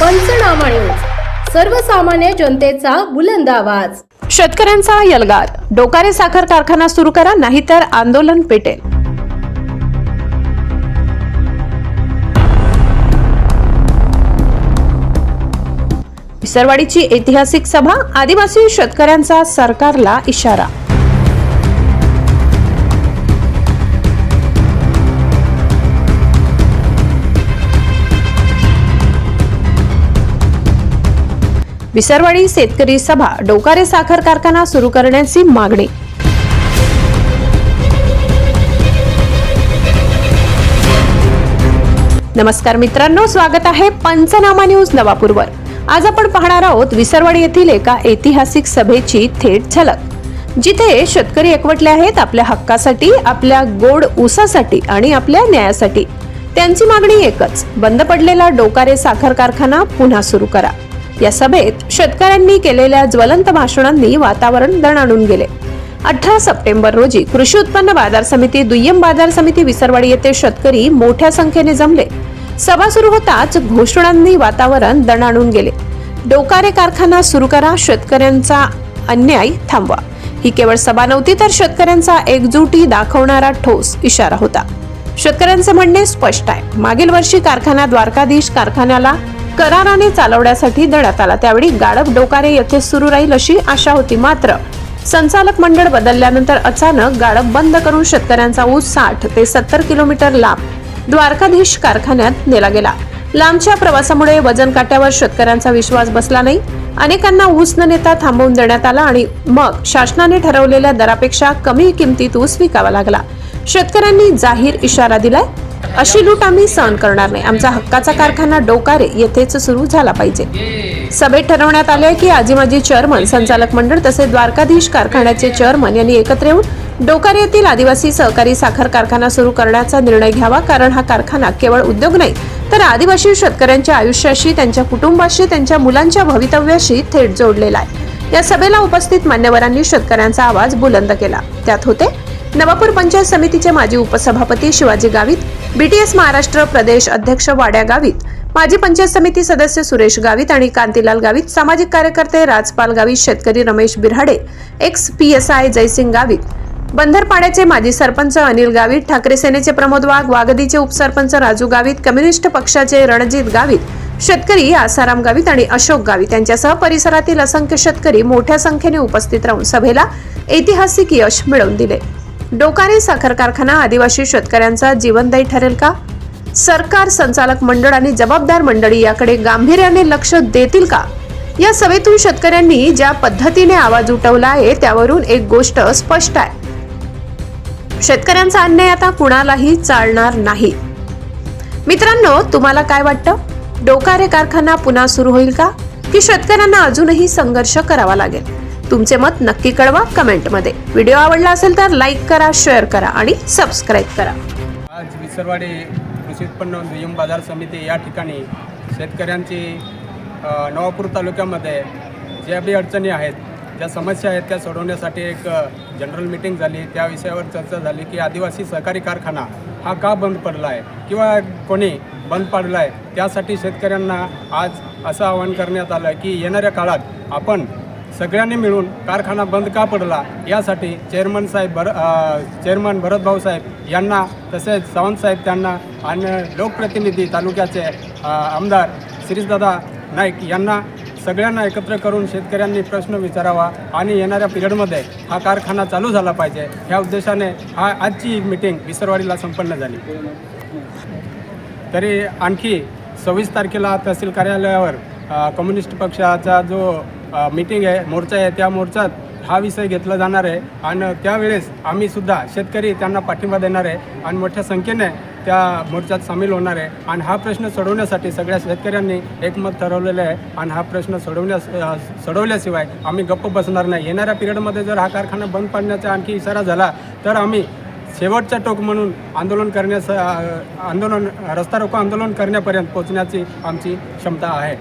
पंचनामा न्यूज. सर्वसामान्य जनतेचा बुलंद आवाज. शेतकऱ्यांचा यलगार. डोकारे साखर कारखाना सुरू करा नाहीतर आंदोलन पेटेल. विसरवाडीची ऐतिहासिक सभा आदिवासी शेतकऱ्यांचा सरकारला इशारा. विसरवाडी शेतकरी सभा डोकारे साखर कारखाना सुरू करण्याची मागणी. नमस्कार मित्रांनो स्वागत आहे पंचनामा न्यूज नवापूरवर. आज आपण पाहणार आहोत विसरवाडी येथील एका ऐतिहासिक सभेची थेट झलक. जिथे शेतकरी एकवटले आहेत आपल्या हक्कासाठी आपल्या गोड ऊसासाठी आणि आपल्या न्यायासाठी. त्यांची मागणी एकच बंद पडलेला डोकारे साखर कारखाना पुन्हा सुरू करा. या सभेत शेतकऱ्यांनी केलेल्या ज्वलंत भाषणांनी वातावरण दणाणून गेले. अठरा सप्टेंबर रोजी कृषी उत्पन्न बाजार समिती दुय्यम बाजार समिती विसरवाडी येथे शेतकरी मोठ्या संख्येने जमले. सभा सुरू होताच घोषणांनी वातावरण दणाणून गेले. डोकारे कारखाना सुरू करा शेतकऱ्यांचा अन्याय थांबवा. ही केवळ सभा नव्हती तर शेतकऱ्यांचा एकजुटी दाखवणारा ठोस इशारा होता. शेतकऱ्यांचे म्हणणे स्पष्ट आहे. मागील वर्षी कारखाना द्वारकाधीश कारखान्याला कराराने चालवण्यासाठी देण्यात आला. त्यावेळी गाडप डोकारे येथे सुरू राहील अशी आशा होती मात्र संचालक मंडळ बदलल्यानंतर अचानक गाडप बंद करून शेतकऱ्यांचा ऊस साठ ते सत्तर किलोमीटर लांब द्वारकाधीश कारखान्यात नेला गेला. लांबच्या प्रवासामुळे वजन काट्यावर शेतकऱ्यांचा विश्वास बसला नाही. अनेकांना ऊस न नेता थांबवून देण्यात आला आणि मग शासनाने ठरवलेल्या दरापेक्षा कमी किमतीत ऊस विकावा लागला. शेतकऱ्यांनी जाहीर इशारा दिलाय. अशी लूट आम्ही सहन करणार नाही. आमचा हक्काचा कारखाना डोकारे येथेच सुरू झाला पाहिजे. सभेत ठरवण्यात आले की आजी माजी चेअरमन संचालक मंडळ तसेच द्वारकाधीश कारखान्याचे चेअरमन यांनी एकत्र येऊन डोकारे येथील आदिवासी सहकारी साखर कारखाना सुरू करण्याचा निर्णय घ्यावा कारण हा कारखाना केवळ उद्योग नाही तर आदिवासी शेतकऱ्यांच्या आयुष्याशी त्यांच्या कुटुंबाशी त्यांच्या मुलांच्या भवितव्याशी थेट जोडलेला आहे. या सभेला उपस्थित मान्यवरांनी शेतकऱ्यांचा आवाज बुलंद केला. त्यात होते नवापूर पंचायत समितीचे माजी उपसभापती शिवाजी गावित बीटीएस महाराष्ट्र प्रदेश अध्यक्ष वाड्या गावित माजी पंचायत समिती सदस्य सुरेश गावित आणि कांतीलाल गावित सामाजिक कार्यकर्ते राजपाल गावित शेतकरी Ramesh Birade ex P S I Jaisingh Gavit बंदरपाड्याचे माजी सरपंच अनिल गावित ठाकरे सेनेचे प्रमोद वाघ वागदीचे उपसरपंच राजू गावित कम्युनिस्ट पक्षाचे रणजित गावित शेतकरी आसाराम गावित आणि अशोक गावित यांच्यासह परिसरातील असंख्य शेतकरी मोठ्या संख्येने उपस्थित राहून सभेला ऐतिहासिक यश मिळवून दिले. डोकारे साखर कारखाना आदिवासी शेतकऱ्यांचा जीवनदायी ठरेल का? सरकार संचालक मंडळ आणि जबाबदार मंडळी याकडे गांभीर्याने लक्ष देतील का? या सभेतून शेतकऱ्यांनी ज्या पद्धतीने आवाज उठवला आहे त्यावरून एक गोष्ट स्पष्ट आहे. शेतकऱ्यांचा अन्याय आता कुणालाही चालणार नाही. मित्रांनो तुम्हाला काय वाटतं? डोकारे कारखाना पुन्हा सुरू होईल का? की शेतकऱ्यांना अजूनही संघर्ष करावा लागेल? तुमचे मत नक्की कळवा कमेंटमध्ये. व्हिडिओ आवडला असेल तर लाईक करा शेअर करा आणि सबस्क्राईब करा. आज विसरवाडी कृषी उत्पन्न दुय्यम बाजार समिती या ठिकाणी शेतकऱ्यांची नवापूर तालुक्यामध्ये ज्या बी अडचणी आहेत ज्या समस्या आहेत त्या सोडवण्यासाठी एक जनरल मीटिंग झाली. त्या विषयावर चर्चा झाली की आदिवासी सहकारी कारखाना हा का बंद पडला आहे किंवा कोणी बंद पाडला आहे त्यासाठी शेतकऱ्यांना आज असं आवाहन करण्यात आलं की येणाऱ्या काळात आपण सगळ्यांनी मिळून कारखाना बंद का पडला यासाठी चेअरमन साहेब भर चेअरमन भरतभाऊ साहेब यांना तसेच सावंत साहेब त्यांना आणि लोकप्रतिनिधी तालुक्याचे आमदार शिरीषदादा नाईक यांना सगळ्यांना एकत्र करून शेतकऱ्यांनी प्रश्न विचारावा आणि येणाऱ्या पिरियडमध्ये हा कारखाना चालू झाला पाहिजे. ह्या उद्देशाने हा आजची मिटिंग विसरवाडीला संपन्न झाली. तरी आणखी सव्वीस तारखेला तहसील कार्यालयावर कम्युनिस्ट पक्षाचा जो मीटिंग आहे मोर्चा आहे त्या मोर्चात हा विषय घेतला जाणार आहे. आणि त्यावेळेस आम्हीसुद्धा शेतकरी त्यांना पाठिंबा देणार आहे. आणि मोठ्या संख्येने त्या मोर्चात सामील होणार आहे. आणि हा प्रश्न सोडवण्यासाठी सगळ्या शेतकऱ्यांनी एकमत ठरवलेलं आहे. आणि हा प्रश्न सोडवण्यास सोडवल्याशिवाय आम्ही गप्प बसणार नाही. येणाऱ्या पिरियडमध्ये जर हा कारखाना बंद पाडण्याचा आणखी इशारा झाला तर आम्ही शेवटचा टोक म्हणून आंदोलन करण्यास आंदोलन रस्ता रोको आंदोलन करण्यापर्यंत पोहोचण्याची आमची क्षमता आहे.